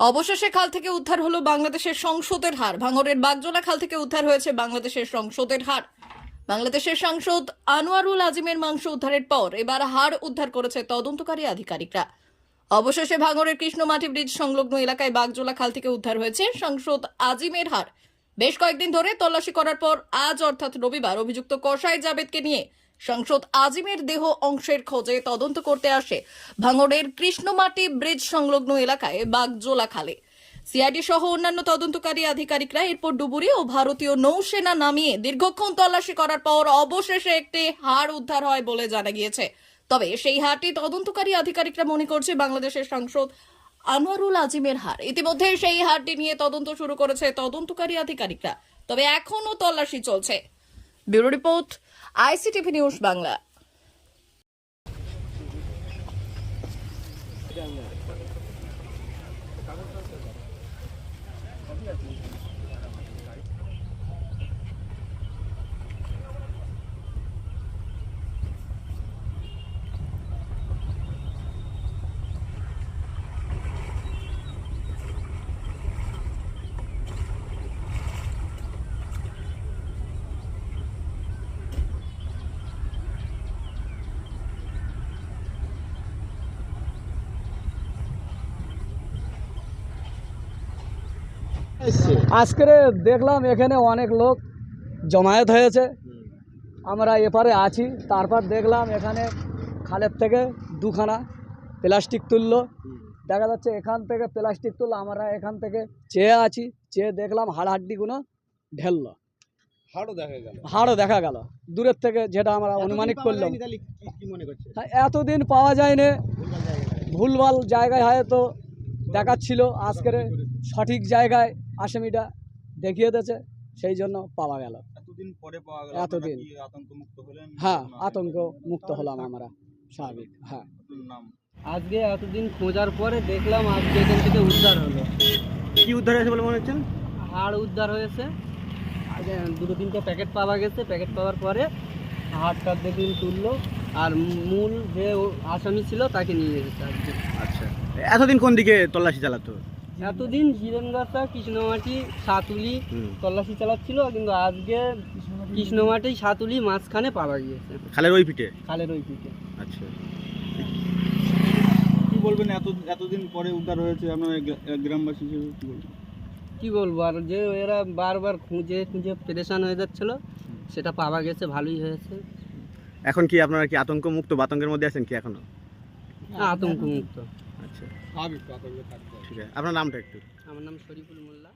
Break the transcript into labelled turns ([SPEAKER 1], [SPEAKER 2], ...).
[SPEAKER 1] অবশেষে খাল থেকে উদ্ধার হলো বাংলাদেশের সংসদের হার। ভাঙরের বাগজোলা খাল থেকে উদ্ধার হয়েছে বাংলাদেশের সংসদের হার। বাংলাদেশের সাংসদ আনোয়ারুল আজিমের মাংস উদ্ধারের পর এবার হার উদ্ধার করেছে তদন্তকারী আধিকারিকরা। অবশেষে ভাঙরের কৃষ্ণমাটি ব্রিজ সংলগ্ন এলাকায় বাগজোলা খাল থেকে উদ্ধার হয়েছে সাংসদ আজিমের হার। বেশ কয়েকদিন ধরে তল্লাশি করার পর আজ অর্থাৎ রবিবার অভিযুক্ত কসাই জাবেদকে নিয়ে সাংসদ আজিমের দেহ অংশের খোঁজে তদন্ত করতে আসে ভাঙড়ের কৃষ্ণমাটি ব্রিজ সংলগ্ন এলাকায় বাগজোলা খালে সিআইডি সহ অন্যান্য তদন্তকারী আধিকারিকরা এরপর ডুবুরি ও ভারতীয় নৌসেনা নামিয়ে দীর্ঘক্ষণ তল্লাশি করার পর অবশেষে একটি হাড় উদ্ধার হয় বলে জানা গিয়েছে। তবে সেই হারটি তদন্তকারী আধিকারিকরা মনে করছে বাংলাদেশের সাংসদ আনোয়ারুল আজিমের হার। ইতিমধ্যে সেই হারটি নিয়ে তদন্ত শুরু করেছে তদন্তকারী আধিকারিকরা। তবে এখনও তল্লাশি চলছে। Bureau report ICTV news Bangla.
[SPEAKER 2] আজকে দেখলাম এখানে অনেক লোক জমায়েত হয়েছে। আমরা এপারে আছি তারপর দেখলাম এখানে খালের থেকে দুখানা প্লাস্টিক তুললো। দেখা যাচ্ছে এখান থেকে প্লাস্টিক তুললো আমরা এখান থেকে চেয়ে আছি চেয়ে দেখলাম হাড়হাড্ডিগুলো ঢেললো।
[SPEAKER 3] হাড়ও দেখা গেল।
[SPEAKER 2] হাড়ও দেখা গেল। দূরের থেকে যেটা আমরা অনুমানিক করলাম।
[SPEAKER 3] করছে
[SPEAKER 2] এতদিন পাওয়া যায়নি। ভুলভাল জায়গায় হয়তো দেখাচ্ছিল আজকের সঠিক জায়গায়। আসামিটা দেখিয়ে দিয়েছে সেই জন্য পাওয়া গেল।
[SPEAKER 3] এতদিন পরে পাওয়া গেল
[SPEAKER 2] এতদিন।
[SPEAKER 3] আপনারা কি আতঙ্ক মুক্ত হলেন?
[SPEAKER 2] হ্যাঁ? আতঙ্ক মুক্ত হলাম আমরা স্বাভাবিক হ্যাঁ।
[SPEAKER 4] আজকে এতদিন খোঁজার পরে দেখলাম আজকে এখান থেকে উদ্ধার হলো।
[SPEAKER 3] কি উদ্ধার হয়েছে বলে মনে হচ্ছে
[SPEAKER 4] হাড় উদ্ধার হয়েছে। আগে দুটো তিনটে প্যাকেট পাওয়া গেছে প্যাকেট পাওয়ার পরে হাড়টা দেখুন তুললো আর মূল যে আসামি ছিল তাকে নিয়ে গেছে আজকে।
[SPEAKER 3] আচ্ছা। এতদিন কোন দিকে তল্লাশি চালাতো?
[SPEAKER 4] এতদিন হিরণগাছা কৃষ্ণমাটি সাতুলি তল্লাশি চালাচ্ছিল কিন্তু আজকে কৃষ্ণমাটি সাতুলি মাঝখানে পাওয়া গিয়েছে।
[SPEAKER 3] খালের ওই পিঠে?
[SPEAKER 4] খালের ওই পিঠে।
[SPEAKER 3] আচ্ছা। কি বলবেন এত এতদিন পরে উদ্ধার হয়েছে আপনার গ্রামবাসী হিসেবে কি বলবেন?
[SPEAKER 4] কি বলব আর যে এরা বারবার খুঁজে খুঁজে পেরেশান হয়ে যাচ্ছিল সেটা পাওয়া গেছে ভালোই হয়েছে।
[SPEAKER 3] এখন কি আপনারা কি আতঙ্ক মুক্ত বাতঙ্কের মধ্যে আছেন কি এখনও?
[SPEAKER 4] আতঙ্ক মুক্ত
[SPEAKER 3] আচ্ছা ঠিক আছে। আপনার নামটা একটু।
[SPEAKER 4] আমার নাম শরীফুল মোল্লা।